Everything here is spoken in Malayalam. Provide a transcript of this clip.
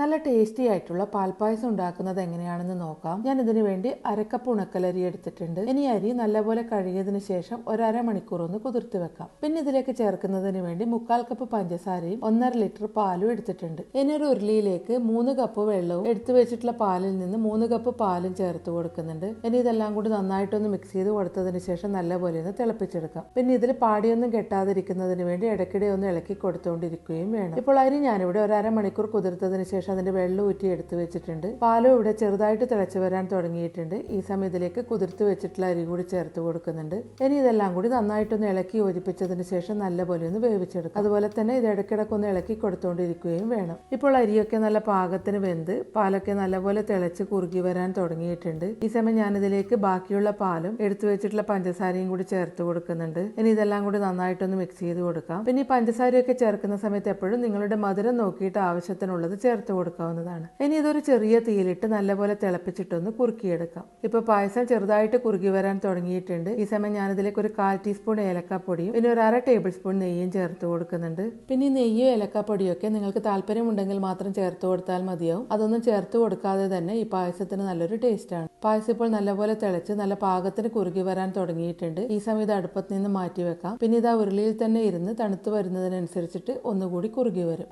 നല്ല ടേസ്റ്റി ആയിട്ടുള്ള പാൽപ്പായസം ഉണ്ടാക്കുന്നത് എങ്ങനെയാണെന്ന് നോക്കാം. ഞാൻ ഇതിനു വേണ്ടി അരക്കപ്പ് ഉണക്കലരി എടുത്തിട്ടുണ്ട്. ഇനി അരി നല്ലപോലെ കഴുകിയതിന് ശേഷം ഒരര മണിക്കൂർ ഒന്ന് കുതിർത്ത് വെക്കാം. പിന്നെ ഇതിലേക്ക് ചേർക്കുന്നതിന് വേണ്ടി മുക്കാൽ കപ്പ് പഞ്ചസാരയും ഒന്നര ലിറ്റർ പാലും എടുത്തിട്ടുണ്ട്. ഇനി ഒരു ഉരുളിയിലേക്ക് മൂന്ന് കപ്പ് വെള്ളവും എടുത്തു വെച്ചിട്ടുള്ള പാലിൽ നിന്ന് മൂന്ന് കപ്പ് പാലും ചേർത്ത് കൊടുക്കുന്നുണ്ട്. ഇനി ഇതെല്ലാം കൂടി നന്നായിട്ടൊന്ന് മിക്സ് ചെയ്ത് കൊടുത്തതിന് ശേഷം നല്ലപോലെ ഒന്ന് തിളപ്പിച്ചെടുക്കാം. പിന്നെ ഇതിൽ പാടിയൊന്നും കെട്ടാതിരിക്കുന്നതിന് വേണ്ടി ഇടയ്ക്കിടെ ഒന്ന് ഇളക്കി കൊടുത്തുകൊണ്ടിരിക്കുകയും വേണം. ഇപ്പോൾ അരി ഞാനിവിടെ ഒരു അരമണിക്കൂർ കുതിർത്തതിന് ശേഷം അതിന്റെ വെള്ളം ഊറ്റി എടുത്തു വെച്ചിട്ടുണ്ട്. പാലും ഇവിടെ ചെറുതായിട്ട് തിളച്ചു വരാൻ തുടങ്ങിയിട്ടുണ്ട്. ഈ സമയത്തിലേക്ക് കുതിർത്ത് വെച്ചിട്ടുള്ള അരി കൂടി ചേർത്ത് കൊടുക്കുന്നുണ്ട്. ഇനി ഇതെല്ലാം കൂടി നന്നായിട്ടൊന്ന് ഇളക്കി യോജിപ്പിച്ചതിന് ശേഷം നല്ലപോലെ ഒന്ന് വേവിച്ചെടുക്കും. അതുപോലെ തന്നെ ഇത് ഇടയ്ക്കിടയ്ക്ക് ഒന്ന് ഇളക്കി കൊടുത്തുകൊണ്ടിരിക്കുകയും വേണം. ഇപ്പോൾ അരിയൊക്കെ നല്ല പാകത്തിന് വെന്ത് പാലൊക്കെ നല്ലപോലെ തിളച്ച് കുറുകി വരാൻ തുടങ്ങിയിട്ടുണ്ട്. ഈ സമയം ഞാനിതിലേക്ക് ബാക്കിയുള്ള പാലും എടുത്തു വെച്ചിട്ടുള്ള പഞ്ചസാരയും കൂടി ചേർത്ത് കൊടുക്കുന്നുണ്ട്. ഇനി ഇതെല്ലാം കൂടി നന്നായിട്ടൊന്ന് മിക്സ് ചെയ്ത് കൊടുക്കാം. പിന്നെ ഈ പഞ്ചസാരയൊക്കെ ചേർക്കുന്ന സമയത്ത് എപ്പോഴും നിങ്ങളുടെ മധുരം നോക്കിയിട്ട് ആവശ്യത്തിനുള്ളത് ചേർത്ത് കൊടുക്കാവുന്നതാണ്. ഇനി ഇതൊരു ചെറിയ തീയിലിട്ട് നല്ലപോലെ തിളപ്പിച്ചിട്ടൊന്ന് കുറുക്കിയെടുക്കാം. ഇപ്പൊ പായസം ചെറുതായിട്ട് കുറുകി വരാൻ തുടങ്ങിയിട്ടുണ്ട്. ഈ സമയം ഞാനിതിലേക്ക് ഒരു കാൽ ടീസ്പൂൺ ഏലക്കാപ്പൊടിയും പിന്നെ ഒരു അര ടേബിൾ സ്പൂൺ നെയ്യും ചേർത്ത് കൊടുക്കുന്നുണ്ട്. പിന്നെ ഈ നെയ്യും ഏലക്കാപ്പൊടിയും ഒക്കെ നിങ്ങൾക്ക് താല്പര്യമുണ്ടെങ്കിൽ മാത്രം ചേർത്ത് കൊടുത്താൽ മതിയാവും. അതൊന്നും ചേർത്ത് കൊടുക്കാതെ തന്നെ ഈ പായസത്തിന് നല്ലൊരു ടേസ്റ്റാണ്. പായസം ഇപ്പോൾ നല്ലപോലെ തിളച്ച് നല്ല പാകത്തിന് കുറുകി വരാൻ തുടങ്ങിയിട്ടുണ്ട്. ഈ സമയം ഇത് അടുപ്പത്ത് നിന്ന് മാറ്റി വെക്കാം പിന്നെ ഇത് ആ ഉരുളിയിൽ തന്നെ ഇരുന്ന് തണുത്ത് വരുന്നതിനനുസരിച്ചിട്ട് ഒന്നുകൂടി കുറുകി വരും.